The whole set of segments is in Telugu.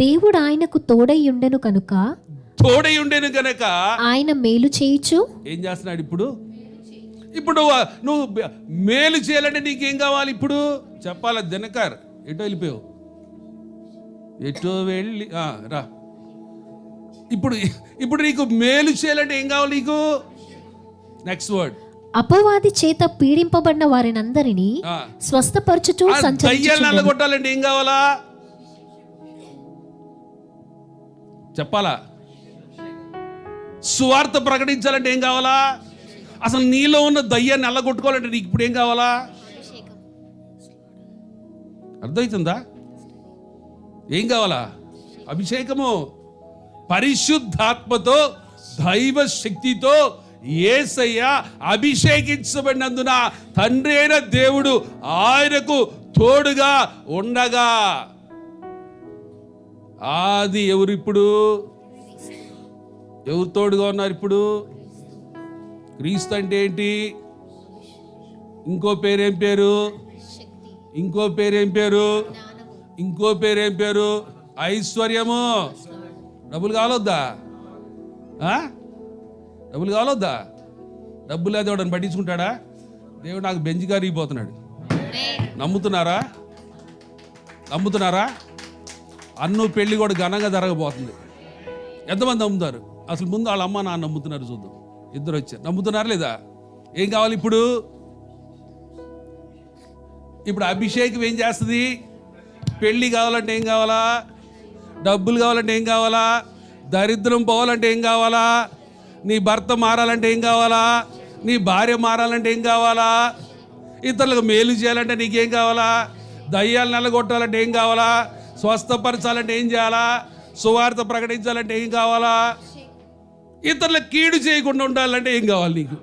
దేవుడు ఆయనకు తోడై ఉండెను కనుక తోడై ఉండేను గనక ఆయన మేలు చేయుచు? ఏం చేస్తున్నాడు ఇప్పుడు? ఇప్పుడు నువ్వు మేలు చేయాలంటే నీకేం కావాలి ఇప్పుడు? చెప్పాలా దినకర్? ఎటో వెళ్ళిపోయావు? ఎటో వెళ్ళి ఆ, రా. ఇప్పుడు ఇప్పుడు నీకు మేలు చేయాలంటే ఏం కావాలి నీకు? నెక్స్ట్ వర్డ్ అపవాది చేత పీడింపబడిన వారినందరినీ స్వస్థపరచుచు దయ్యాలు సంచరించు నల్లగొట్టాలంటే ఏం కావాలా? చెప్పాలా? సువార్త ప్రకటించాలంటే ఏం కావాలా? అసలు నీలో ఉన్న దయ్యాన్ని నల్లగొట్టుకోవాలంటే నీకు ఇప్పుడు ఏం కావాలా? అర్థమవుతుందా? ఏం కావాలా? అభిషేకము. పరిశుద్ధాత్మతో దైవ శక్తితో ఏసయ్య అభిషేకించబడినందున తండ్రి అయిన దేవుడు ఆయనకు తోడుగా ఉండగా. ఆది ఎవరు ఇప్పుడు? ఎవరు తోడుగా ఉన్నారు ఇప్పుడు? క్రీస్తు అంటే ఏంటి? ఇంకో పేరేం పేరు? ఇంకో పేరేం పేరు? ఇంకో పేరేం పేరు? ఐశ్వర్యము. డబ్బులు కావాలొద్దా? డబ్బులు కావాలొద్దా డబ్బులు లేదు వాడని పట్టించుకుంటాడా? దేవుడు నాకు బెంజ్ గారిపోతున్నాడు నమ్ముతున్నారా? నమ్ముతున్నారా? అన్ను పెళ్ళి కూడా ఘనంగా జరగబోతుంది. ఎంతమంది నమ్ముతారు? అసలు ముందు వాళ్ళ అమ్మ నాన్న నమ్ముతున్నారు చూద్దాం. ఇద్దరు వచ్చారు. నమ్ముతున్నారా లేదా? ఏం కావాలి ఇప్పుడు? ఇప్పుడు అభిషేకం ఏం చేస్తుంది? పెళ్ళి కావాలంటే ఏం కావాలా? డబ్బులు కావాలంటే ఏం కావాలా? దరిద్రం పోవాలంటే ఏం కావాలా? నీ భర్త మారాలంటే ఏం కావాలా? నీ భార్య మారాలంటే ఏం కావాలా? ఇతరులకు మేలు చేయాలంటే నీకేం కావాలా? దయ్యాలు నెలగొట్టాలంటే ఏం కావాలా? స్వస్థపరచాలంటే ఏం చేయాలా? సువార్త ప్రకటించాలంటే ఏం కావాలా? ఇతరులకు కీడు చేయకుండా ఉండాలంటే ఏం కావాలి నీకు?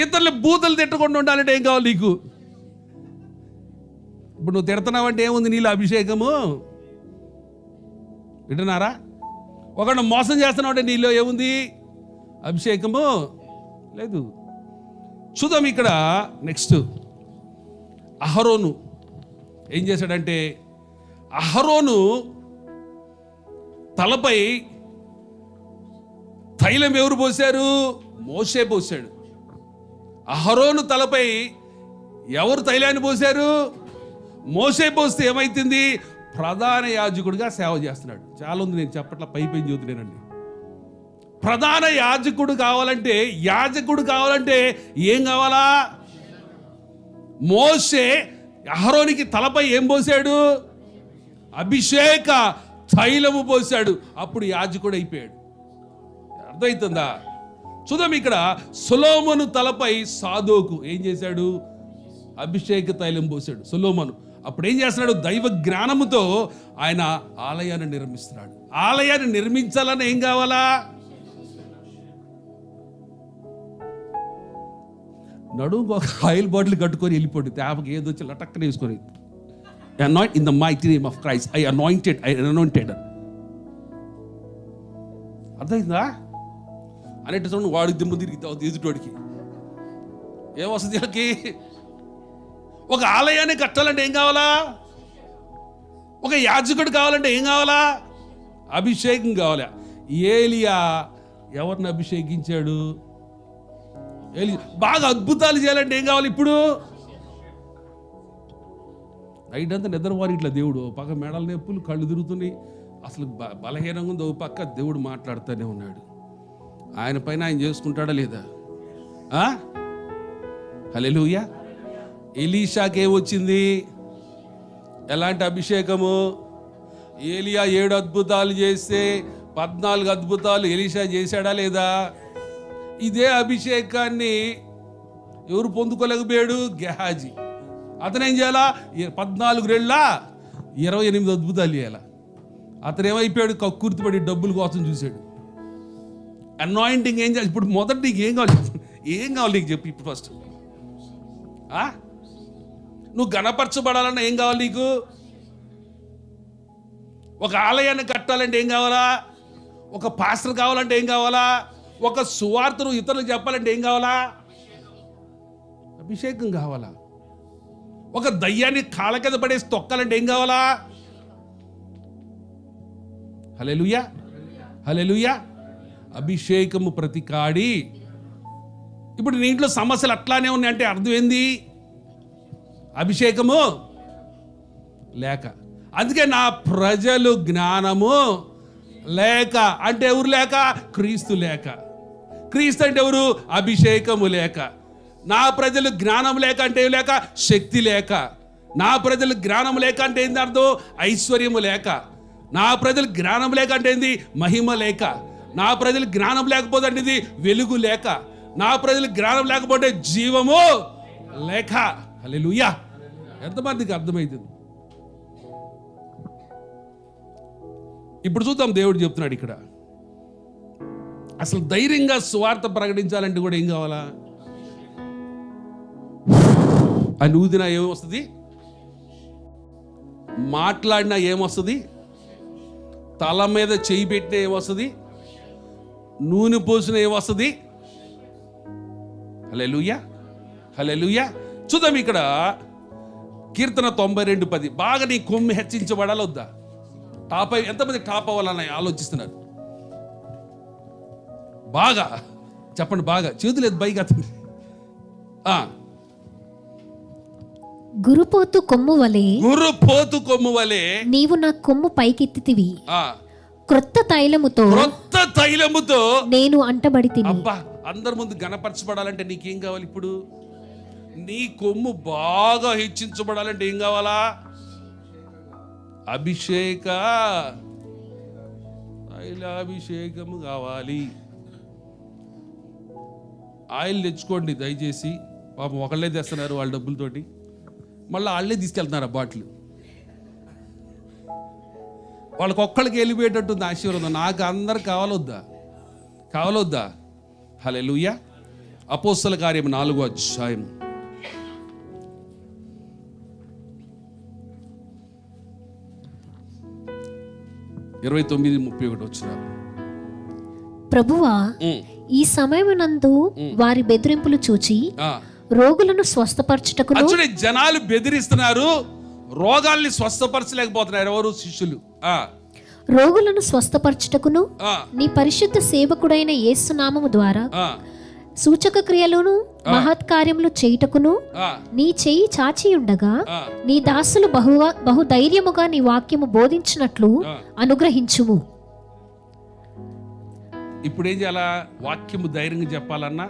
ఇతరులు బూతులు తిట్టకుండా ఉండాలంటే ఏం కావాలి నీకు? ఇప్పుడు నువ్వు తిడుతున్నావంటే ఏముంది నీళ్ళు అభిషేకము? వింటున్నారా? ఒకడు మోసం చేస్తున్నావు అంటే నీలో ఏముంది? అభిషేకము? లేదు. చూద్దాం ఇక్కడ. నెక్స్ట్. అహరోను ఏం చేశాడంటే అహరోను తలపై తైలం ఎవరు పోశారు? మోసే పోశాడు. అహరోను తలపై ఎవరు తైలాన్ని పోశారు? మోసే పోస్తే ఏమైతుంది? ప్రధాన యాజకుడిగా సేవ చేస్తున్నాడు. చాలా ఉంది నేను చెప్పట్ల పైపోయి చూతున్నానండి ప్రధాన యాజకుడు కావాలంటే యాజకుడు కావాలంటే ఏం కావాలా? మోసే అహరోనికి తలపై ఏం పోసాడు అభిషేక తైలము పోసాడు అప్పుడు యాజకుడు అయిపోయాడు అర్థమవుతుందా చూద్దాం ఇక్కడ సులోమను తలపై సాధోకు ఏం చేశాడు? అభిషేక తైలం పోసాడు సులోమను. అప్పుడు ఏం చేస్తున్నాడు? దైవ జ్ఞానముతో ఆయన ఆలయాన్ని నిర్మిస్తున్నాడు. ఆలయాన్ని నిర్మించాలని ఏం కావాలా? నడుము ఒక ఆయిల్ బాటిల్ కట్టుకొని వెళ్ళిపోండి. తేపకి ఏదో వచ్చి లటక్కన వేసుకొని. Anoint in the mighty name of Christ I anointed I anointed అర్థమైందా? అనేటటువంటి చూడండి వాడికి దిమ్మ తిరిగి ఎదుటోడికి. ఏ వస్తుంది వీళ్ళకి? ఒక ఆలయాన్ని కట్టాలంటే ఏం కావాలా? ఒక యాజకుడు కావాలంటే ఏం కావాలా? అభిషేకం కావాలా. ఏలియా ఎవరిని అభిషేకించాడు? ఏలి బాగా అద్భుతాలు చేయాలంటే ఏం కావాలి ఇప్పుడు? నైట్ అంతా నిద్రపోని ఇట్లా దేవుడు. పక్క మెడల నొప్పులు కళ్ళు తిరుగుతున్నాయి. అసలు బ- బలహీనంగా ఉంది. ఓ పక్క దేవుడు మాట్లాడుతూనే ఉన్నాడు. ఆయన పైన ఆయన చేసుకుంటాడా లేదా? హలెలుయా ఎలీషాకి ఏమొచ్చింది ఎలాంటి అభిషేకము? ఏలియా ఏడు అద్భుతాలు చేస్తే పద్నాలుగు అద్భుతాలు ఎలీషా చేశాడా లేదా? ఇదే అభిషేకాన్ని ఎవరు పొందుకోలేకపోయాడు? గెహాజీ. అతను ఏం చేయాలా పద్నాలుగు రెళ్ళ ఇరవై ఎనిమిది అద్భుతాలు చేయాలా? అతను ఏమైపోయాడు కక్కుర్తిపడి డబ్బుల కోసం చూశాడు. అనాయింటింగ్ ఏం చేయాలి? ఇప్పుడు మొదట నీకు ఏం కావాలి? ఏం కావాలి నీకు చెప్పు ఇప్పుడు ఫస్ట్ నువ్వు గణపరచబడాలన్నా ఏం కావాలి నీకు? ఒక ఆలయాన్ని కట్టాలంటే ఏం కావాలా? ఒక పాస్టర్ కావాలంటే ఏం కావాలా? ఒక సువార్తను ఇతరులకు చెప్పాలంటే ఏం కావాలా? అభిషేకం కావాలా? ఒక దయ్యాన్ని కాళ్ళ కింద పడేసి తొక్కాలంటే ఏం కావాలా? హలెలుయా హలెలుయా అభిషేకము ప్రతికాడి. ఇప్పుడు నీ ఇంట్లో సమస్యలు అట్లానే ఉన్నాయి అంటే అర్థం ఏంది? అభిషేకము లేక. అందుకే నా ప్రజలు జ్ఞానము లేక. అంటే ఎవరు లేక? క్రీస్తు లేక. క్రీస్తు అంటే ఎవరు? అభిషేకము లేక. నా ప్రజలు జ్ఞానం లేక అంటే లేక? శక్తి లేక. నా ప్రజలు జ్ఞానం లేక అంటే ఏంది అర్థం? ఐశ్వర్యము లేక. నా ప్రజలు జ్ఞానం లేక అంటే ఏంది? మహిమ లేక. నా ప్రజలు జ్ఞానం లేకపోతే అంటే ఇది వెలుగు లేక. నా ప్రజలు జ్ఞానం లేకపోతే జీవము లేక. హల్లెలూయా. ఎంతమందికి అర్థమైంది. ఇప్పుడు చూద్దాం దేవుడు చెప్తున్నాడు ఇక్కడ. అసలు ధైర్యంగా స్వార్థ ప్రకటించాలంటే కూడా ఏం కావాలా? ఆ ఊదినా ఏమొస్తుంది? మాట్లాడినా ఏమొస్తుంది? తల మీద చేయి పెట్టినా ఏమొస్తుంది? నూనె పోసిన ఏమొస్తుంది? హలే లూయా హలే లూయా చూద్దాం ఇక్కడ కీర్తన తొంభై రెండు పది. బాగా నీ కొమ్మి హెచ్చించబడాలి వద్దా? టాప్ అయి ఎంతమంది టాప్ అవ్వాలని ఆలోచిస్తున్నారు? బాగా. చెప్పండి బాగా. చేతులేదు బైక్ అతను గురుపోతు కొమ్ము వలె గుర్రు పోతు కొమ్ము వలె నీవు నా కొమ్ము పైకెత్తితివి. క్రొత్త తైలముతో క్రొత్త తైలముతో నేను అంటబడి తిని అబ్బా అందరి ముందు గణపరచబడాలంటే నీకేం కావాలి ఇప్పుడు? నీ కొమ్ము బాగా హెచ్చించబడాలంటే ఏం కావాలా? అభిషేక. తైలాభిషేకము కావాలి. ఆయిల్ తెచ్చుకోండి దయచేసి. పాపం ఒకళ్ళే తెస్తున్నారు వాళ్ళ డబ్బులతోటి. మళ్ళీ వాళ్ళే తీసుకెళ్తున్నారు ఆ బాటిల్. వాళ్ళకి ఒక్కళ్ళకి వెళ్ళిపోయేటట్టుంది ఆశీర్వాదం. నాకు అందరు కావాలొద్దా? కావాలొద్దా? హలే లూయా అపోస్తల కార్యం నాలుగో అధ్యాయం. ఇరవై తొమ్మిది ముప్పై ఒకటి వచ్చినారు. ప్రభువా ఈ సమయమునందు వారి బెదిరింపులు చూచి రోగులను స్వస్థపరచుటకును అచ్చుడే జనాలు బెదిరిస్తున్నారు రోగాల్ని స్వస్థపరచలేకపోతున్నారు. ఎవరు? శిష్యులు. ఆ, రోగులను స్వస్థపరచుటకును నీ పరిశుద్ధ సేవకుడైన యేసునామము ద్వారా ఆ, సూచక క్రియలను మహత్కార్యములు చేయుటకును ఆ, నీ చెయ్యి చాచి ఉండగా నీ దాసులు బహుగా బహుధైర్యముగా నీ వాక్యము బోధించినట్లు. అనుగ్రహించుము. ఇప్పుడు ఏం చేయాలా? వాక్యము ధైర్యంగా చెప్పాలన్నా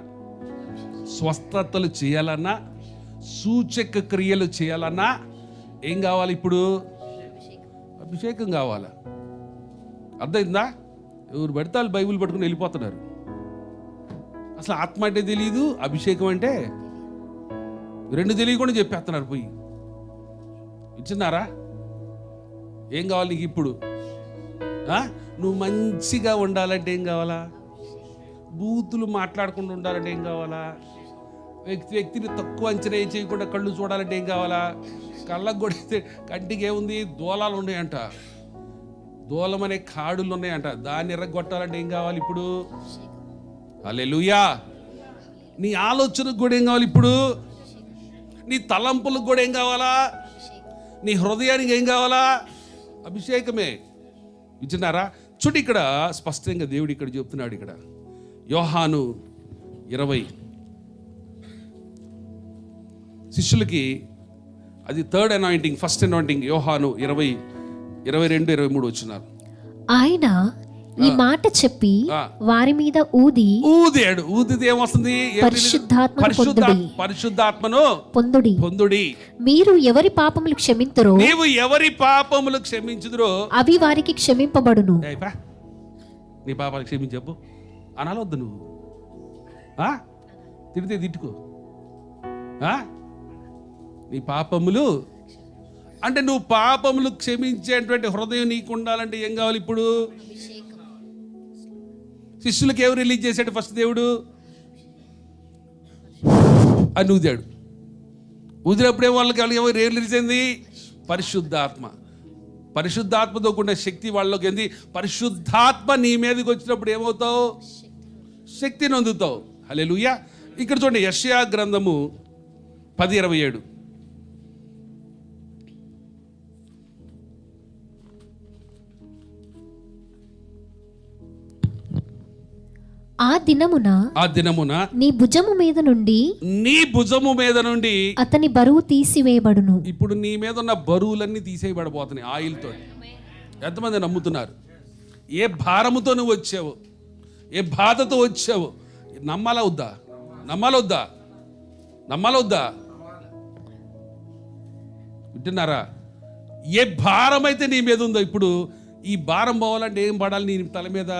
స్వస్థతలు చేయాలన్నా సూచక క్రియలు చేయాలన్నా ఏం కావాలి ఇప్పుడు? అభిషేకం కావాలా? అర్థమైందా? ఎవరు పెడితే వాళ్ళు బైబిల్ పట్టుకుని వెళ్ళిపోతున్నారు. అసలు ఆత్మ అంటే తెలియదు అభిషేకం అంటే రెండు తెలియకుండా చెప్పేస్తున్నారు పోయి. ఇచ్చినారా ఏం కావాలి నీకు ఇప్పుడు? నువ్వు మంచిగా ఉండాలంటే ఏం కావాలా? బూతులు మాట్లాడకుండా ఉండాలంటే ఏం కావాలా? వ్యక్తి వ్యక్తిని తక్కువ అంచనా చేయకుండా కళ్ళు చూడాలంటే ఏం కావాలా? కళ్ళకు కొడితే కంటికి ఏముంది? దూలాలు ఉన్నాయంట. దూలం అనే కాడులు ఉన్నాయంట. దాన్ని ఎర్రగొట్టాలంటే ఏం కావాలి ఇప్పుడు? అలెలుయా నీ ఆలోచనకు కూడా ఏం కావాలి ఇప్పుడు? నీ తలంపులకు కూడా ఏం కావాలా? నీ హృదయానికి ఏం కావాలా? అభిషేకమే. ఇచ్చినారా చూడు ఇక్కడ స్పష్టంగా దేవుడు ఇక్కడ చెప్తున్నాడు ఇక్కడ. యోహాను ఇరవై శిష్యులకి అది థర్డ్ అనాయింటింగ్ ఫస్ట్ అనాయింటింగ్ యోహాను ఇరవై ఇరవై రెండు ఇరవై మూడు వచ్చినారు. ఆయన ఈ మాట చెప్పి. వారి మీద ఊది ఊదేడు. ఊదితే ఏమొస్తుంది? పరిశుద్ధాత్మను పరిశుద్ధ పొందుడి. పొందుడి. మీరు ఎవరి పాపములు క్షమింతురో నీవు ఎవరి పాపములు క్షమించుదురో అవి వారికి క్షమింపబడును. నీ పాపాలు క్షమించి చెప్పు. అనాలొద్దు నువ్వు. ఆ? తిడితే తిట్టుకో. ఆ? నీ పాపములు. అంటే నువ్వు పాపములు క్షమించేటువంటి హృదయం నీకు ఉండాలంటే ఏం కావాలి ఇప్పుడు? శిష్యులకు ఎవరు రిలీజ్ చేశాడు ఫస్ట్ దేవుడు? అని ఊదాడు ఊదినప్పుడే వాళ్ళకి వాళ్ళకి ఎవరు ఏం రిలీజ్ అయింది? పరిశుద్ధాత్మ. పరిశుద్ధాత్మతో కూడిన శక్తి వాళ్ళలోకి ఏంది? పరిశుద్ధాత్మ నీ మీదకి వచ్చినప్పుడు ఏమవుతావు? శక్తిని అందుతావు. హలే ఇక్కడ చూడండి యష్యా గ్రంథము పది ఇరవై ఏడు. ఆ దినమున ఆ దినమున నీ భుజము మీద నుండి నీ భుజము మీద నుండి అతని బరువు తీసివేయబడును. ఇప్పుడు నీ మీద ఉన్న బరువులన్నీ తీసేయబడబోతున్నాయి ఆయిల్తో. ఎంతమంది నమ్ముతున్నారు? ఏ భారముతో నువ్వు వచ్చావు? ఏ బాధతో వచ్చావు? నమ్మాలా వద్దా నమ్మాలా వద్దా నమ్మాలా వద్దా వింటున్నారా? ఏ భారం అయితే నీ మీద ఉందో ఇప్పుడు ఈ భారం పోవాలంటే ఏం పడాలి నీ తల మీద?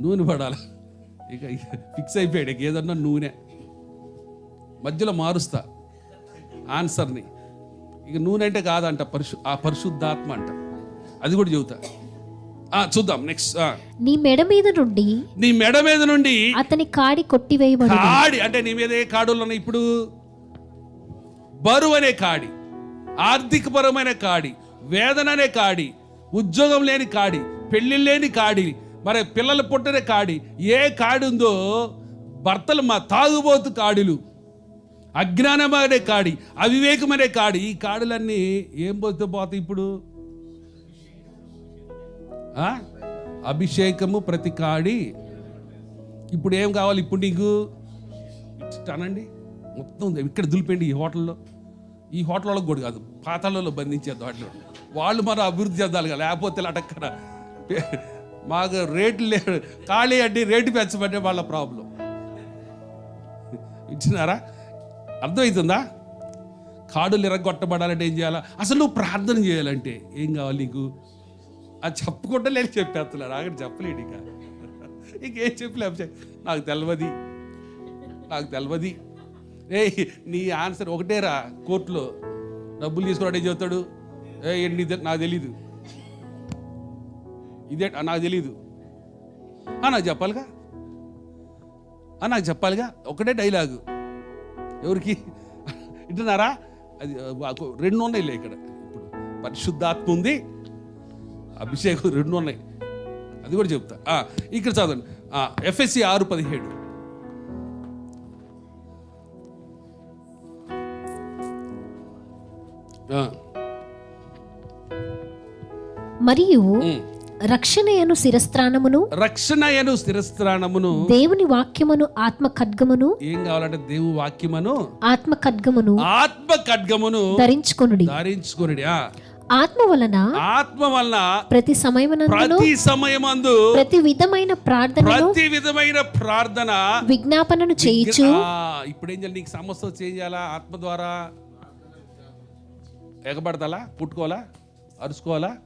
నూనె పడాలి? ఇక ఫిక్స్ అయిపోయాడు ఇక ఏదన్నా నూనె. మధ్యలో మారుస్తా ఆన్సర్ని. ఇక నూనె అంటే కాదంట పరిశు ఆ పరిశుద్ధాత్మ అంట. అది కూడా చెబుతా. ఆ, చూద్దాం నెక్స్ట్ నీ మెడ మీద నుండి నీ మెడ మీద నుండి అతని కాడి కొట్టివేయబడు కాడి అంటే నీ మీద ఏ కాడులు ఇప్పుడు? బరువు అనే కాడి ఆర్థికపరమైన కాడి వేదన అనే కాడి ఉద్యోగం లేని కాడి పెళ్ళి లేని కాడి మరి పిల్లలు పుట్టనే కాడి. ఏ కాడి ఉందో భర్తలు మా తాగుబోతు కాడులు. అజ్ఞానమనే కాడి అవివేకమనే కాడి. ఈ కాడులన్నీ ఏం పోతే పోతాయి ఇప్పుడు? అభిషేకము ప్రతి కాడి. ఇప్పుడు ఏం కావాలి ఇప్పుడు నీకు? అనండి మొత్తం ఇక్కడ దులిపండి ఈ హోటల్లో. ఈ హోటల్లో కూడా కాదు. పాతాళలో బంధించే వాటిలో. వాళ్ళు మనం అభివృద్ధి చెందాలి కదా లేకపోతే అటక్కడ మాకు రేట్లు లే ఖాళీ అంటే రేటు పెంచబట్టే వాళ్ళ ప్రాబ్లం. ఇచ్చినారా అర్థమవుతుందా కాడులు ఇరగొట్టబడాలంటే ఏం చేయాలా? అసలు నువ్వు ప్రార్థన చేయాలంటే ఏం కావాలి నీకు? అది చెప్పుకుంటా లేదు చెప్పేస్తున్నారు అక్కడ చెప్పలేడు ఇక. ఇంకేం చెప్పలే నాకు తెలియదు నాకు తెలియదు ఏ నీ ఆన్సర్ ఒకటేరా కోర్టులో. డబ్బులు తీసుకురాడు ఏం చెబుతాడు ఏ నాకు తెలీదు. ఇదే నాకు తెలీదు. నాకు చెప్పాలిగా? నాకు చెప్పాలిగా? ఒకటే డైలాగు. ఎవరికి? వింటున్నారా? అది రెండు ఉన్నాయిలే ఇక్కడ. ఇప్పుడు పరిశుద్ధాత్మ ఉంది అభిషేకం రెండు ఉన్నాయి. అది కూడా చెప్తా. ఇక్కడ చదవండి. ఎఫ్ఎస్సి ఆరు పదిహేడు. మరియు. రక్షణయను శిరస్త్రాణమును రక్షణ అను స్థిరస్థానమును దేవుని వాక్యమును ఆత్మ ఖడ్గమును ఏం కావాలంటే దేవు వాక్యమును? ఆత్మ ఖడ్గమును ఆత్మ ఖడ్గమును ధరించుకొనుడి. ధారించుకుని ఆత్మ వలన ఆత్మ వలన ప్రతి సమయమునందును ప్రతి సమయమందు ప్రతి విధమైన ప్రార్థనను ప్రతి విధమైన ప్రార్థన విజ్ఞాపనను చేయుచు. ఆ, ఇప్పుడు ఏం చేయాలి నీకు సమస్య ఏం చేయాలా? ఆత్మ ద్వారా ఎగబడతాలా? పుట్టుకోవాలా? అరుచుకోవాలా?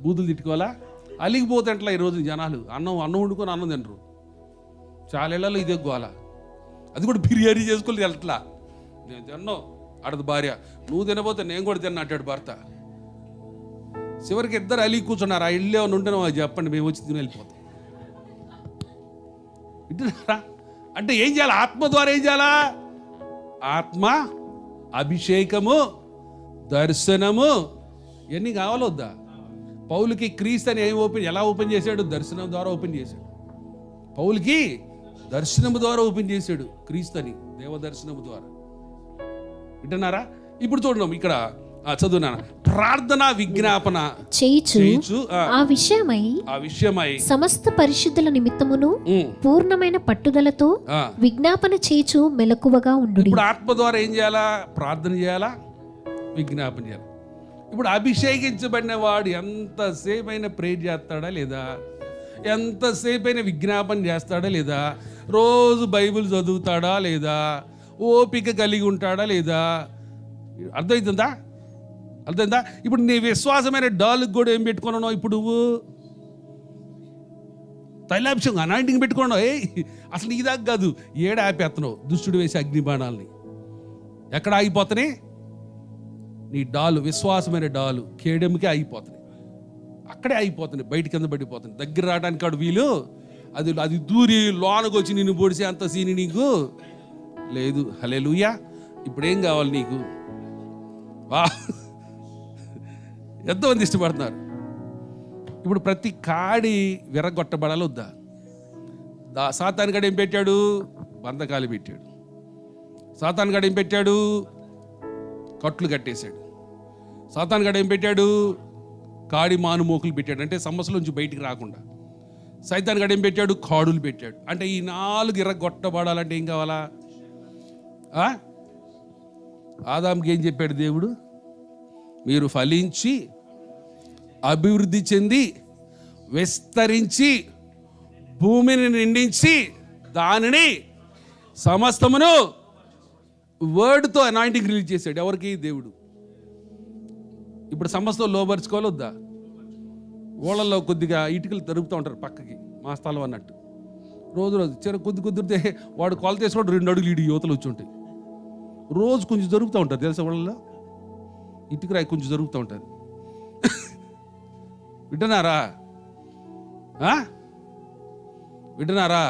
బూతులు తిట్టుకోవాలా? అలిగిపోతుంట్లా ఈరోజు జనాలు? అన్నం అన్నం వండుకొని అన్నం తినరు. చాలా ఇళ్ళలో ఇదే గోల. అది కూడా బిర్యానీ చేసుకొని వెళ్ళట్లా నేను తిన్నావు అడది భార్య. నువ్వు తినబోతే నేను కూడా తిన్నా అంటాడు భర్త. చివరికి ఇద్దరు అలిగి కూర్చున్నారు. ఆ ఇల్లు ఏమైనా ఉంటే చెప్పండి మేము వచ్చి తిని వెళ్ళిపోతాం. వింటున్నారా? అంటే ఏం చేయాలి? ఆత్మ ద్వారా ఏం చేయాలా? ఆత్మ అభిషేకము దర్శనము ఇవన్నీ కావాలొద్దా పౌలుకి క్రీస్తు అని ఏం ఓపెన్ ఎలా ఓపెన్ చేశాడు? దర్శనం ద్వారా ఓపెన్ చేశాడు. పౌలుకి దర్శనము ద్వారా ఓపెన్ చేశాడు క్రీస్తు అని దేవ దర్శనము ద్వారా. వింటున్నారా? ఇప్పుడు చూడండి ఇక్కడ ఆ, చదువునాను ప్రార్థన విజ్ఞాపన చేయుచు. ఆ, విషయమై ఆ విషయమై సమస్త పరిశుద్ధుల నిమిత్తమును పూర్ణమైన పట్టుదలతో. విజ్ఞాపన చేయుచు మెలకువగా ఉండు. ఇప్పుడు ఆత్మ ద్వారా ఏం చేయాలా? ప్రార్థన చేయాలా? విజ్ఞాపన చేయాలి? ఇప్పుడు అభిషేకించబడిన వాడు ఎంతసేపు అయినా ప్రేర్ చేస్తాడా లేదా? ఎంతసేపు అయినా విజ్ఞాపన చేస్తాడా లేదా? రోజు బైబిల్ చదువుతాడా లేదా? ఓపిక కలిగి ఉంటాడా లేదా? అర్థమవుతుందా అర్థమైందా? ఇప్పుడు నీ విశ్వాసమైన డాల్కి కూడా ఏం పెట్టుకున్నావు ఇప్పుడు? నువ్వు తైలాభిషేకం అనాయింటింగ్ పెట్టుకున్నావు ఏ అసలు నీ దాకా కాదు. ఏడ దుష్టుడు వేసి అగ్నిబాణాలని. ఎక్కడ ఆగిపోతున్నాయి నీ డాలు విశ్వాసమైన డాలు కేడెంకే అయిపోతుంది. అక్కడే అయిపోతుంది బయట కింద పడిపోతుంది. దగ్గర రావడానికి కాడు వీలు అది అది దూరి లోనకు వచ్చి నిన్ను పొడిసే అంత సీని నీకు లేదు. హలే లూయా ఇప్పుడేం కావాలి నీకు? వా. ఎంతమంది ఇష్టపడుతున్నారు. ఇప్పుడు ప్రతి కాడి విరగొట్టబడాలి వద్దా? దా సాతాన్ గడ ఏం పెట్టాడు? బంధకాలు పెట్టాడు. సాతాన్ గడ ఏం పెట్టాడు? కట్లు కట్టేశాడు. సాతాన్ గడ ఏం పెట్టాడు? కాడి మాను మోకులు పెట్టాడు. అంటే సమస్యలోంచి బయటికి రాకుండా. సైతాన్ గడ ఏం పెట్టాడు? కాడులు పెట్టాడు. అంటే ఈ నాలుగు ఎర్రగొట్టబడాలంటే ఏం కావాలా? ఆదాంకి ఏం చెప్పాడు దేవుడు? మీరు ఫలించి అభివృద్ధి చెంది విస్తరించి భూమిని నిండించి దానిని సమస్తమును వర్డ్తో అనాయింటింగ్ రిలీజ్ చేశాడు. ఎవరికి? దేవుడు. ఇప్పుడు సమస్తం లోపరుచుకోవాలి వద్దా ఓళ్ళల్లో కొద్దిగా ఇటుకలు తరుపుతూ ఉంటారు పక్కకి మా స్థలం అన్నట్టు. రోజు రోజు చిన్న కొద్ది కుదిరితే వాడు కొలత కూడా రెండు అడుగులు ఇటు యువతలు వచ్చి ఉంటాయి. రోజు కొంచెం జరుగుతూ ఉంటారు తెలుసా వాళ్ళలో ఇటుక రాయి కొంచెం జరుగుతూ ఉంటుంది. వింటున్నారా? వింటున్నారా?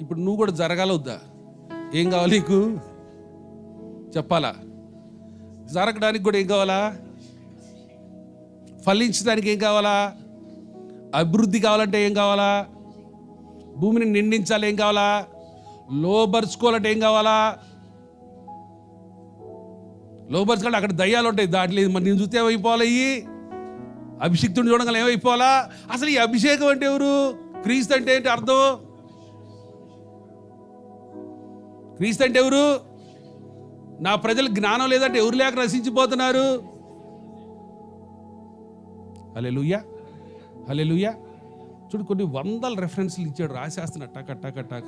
ఇప్పుడు నువ్వు కూడా జరగాల వద్దా ఏం కావాలి నీకు? చెప్పాలా? జరగడానికి కూడా ఏం కావాలా? ఫలించడానికి ఏం కావాలా? అభివృద్ధి కావాలంటే ఏం కావాలా? భూమిని నిండించాలి ఏం కావాలా? లోబరుచుకోవాలంటే ఏం కావాలా? లోబరుచుకోవాలి అక్కడ దయ్యాలు ఉంటాయి దాంట్లో మరి నేను చూస్తే ఏమైపోవాలి? అయ్యి అభిషిక్తుని చూడగల ఏమైపోవాలా? అసలు ఈ అభిషేకం అంటే ఎవరు? క్రీస్తు అంటే ఏంటి అర్థం? క్రీస్తు అంటే ఎవరు? నా ప్రజలు జ్ఞానం లేదంటే ఎవరు లేక రసించిపోతున్నారు హలే లుయ్యా హలే లుయ్యా చూడు కొన్ని వందల రెఫరెన్స్లు ఇచ్చాడు రాసేస్తున్నాడు టక టక టక.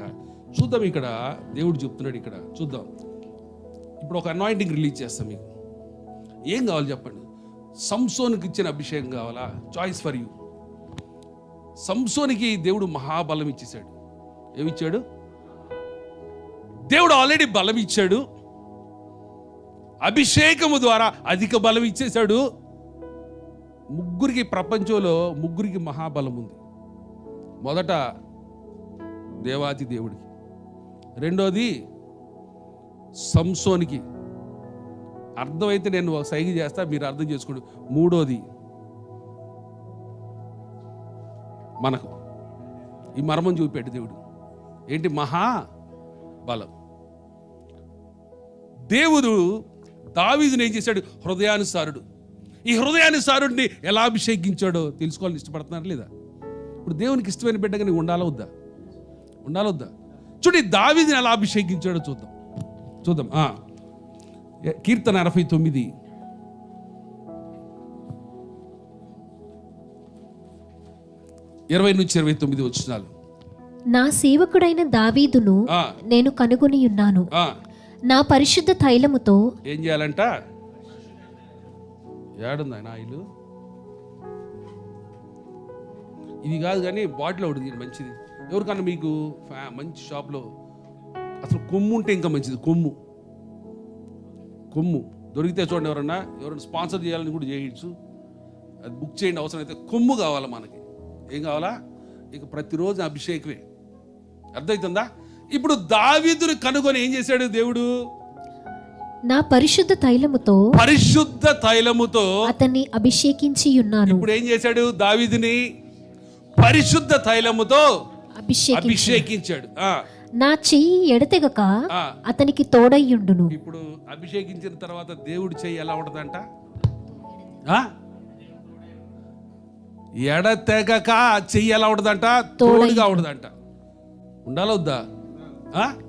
చూద్దాం ఇక్కడ దేవుడు చెప్తున్నాడు ఇక్కడ చూద్దాం. ఇప్పుడు ఒక అనాయింటింగ్ రిలీజ్ చేస్తాం మీకు. ఏం కావాలి చెప్పండి? సంసోనికి ఇచ్చిన అభిషేకం కావాలా? చాయిస్ ఫర్ యూ సంసోనికి దేవుడు మహాబలం ఇచ్చేశాడు. ఏమిచ్చాడు? దేవుడు ఆల్రెడీ బలం ఇచ్చాడు అభిషేకము ద్వారా అధిక బలం ఇచ్చేశాడు. ముగ్గురికి ప్రపంచంలో ముగ్గురికి మహాబలం ఉంది. మొదట దేవాది దేవుడికి. రెండోది సంసోనికి. అర్థమైతే నేను ఒక సైగ చేస్తా మీరు అర్థం చేసుకోండి. మూడోది మనకు. ఈ మర్మం చూపెట్టు దేవుడు. ఏంటి? మహా బలం దేవుడు దావీదుని ఏం చేశాడు? హృదయానుసారుడు. ఈ హృదయానుసారుడిని ఎలా అభిషేకించాడో తెలుసుకోవాలని ఇష్టపడుతున్నారు లేదా? ఇప్పుడు దేవునికి ఇష్టమైన బిడ్డగా నీవు ఉండాలా వద్దా? ఉండాలా వద్దా? చూడు ఈ దావీదుని ఎలా అభిషేకించాడో చూద్దాం. చూద్దాం. ఆ. కీర్తన అరవై తొమ్మిది. ఇరవై నుంచి ఇరవై తొమ్మిది వచ్చినాలు నా సేవకుడైన దావీదును నేను కనుగొని ఉన్నాను. నా పరిశుద్ధ తైలముతో ఏం చేయాలంట? ఏడుంది ఆయన ఇది కాదు కానీ బాటిల్ ఒకటి మంచిది. ఎవరికన్నా మీకు ఫ్యా- మంచి షాప్లో అసలు కొమ్ము ఉంటే ఇంకా మంచిది కొమ్ము. కొమ్ము. దొరికితే చూడండి ఎవరన్నా ఎవరైనా స్పాన్సర్ చేయాలని కూడా చేయొచ్చు. అది బుక్ చేయండి అవసరం అయితే కొమ్ము కావాలా మనకి. ఏం కావాలా? ఇక ప్రతిరోజు అభిషేకమే. అర్థమవుతుందా? ఇప్పుడు దావీదుని కనుగొని ఏం చేశాడు దేవుడు? నా పరిశుద్ధ తైలముతో పరిశుద్ధ తైలముతో అతన్ని అభిషేకించి ఉన్నాను ఇప్పుడు ఏం చేశాడు దావీదుని? పరిశుద్ధ తైలముతో అభిషేకి అభిషేకించాడు. నా చెయ్యి ఎడతెగక. అతనికి తోడయ్యుండును. ఇప్పుడు అభిషేకించిన తర్వాత దేవుడి చెయ్యి ఎలా ఉంటుందంట? ఎడతెగక చెయ్యి ఎలా ఉంటుందంట? తోడుగా ఉంటుందంట. ఉండాలా వద్దా ఆ?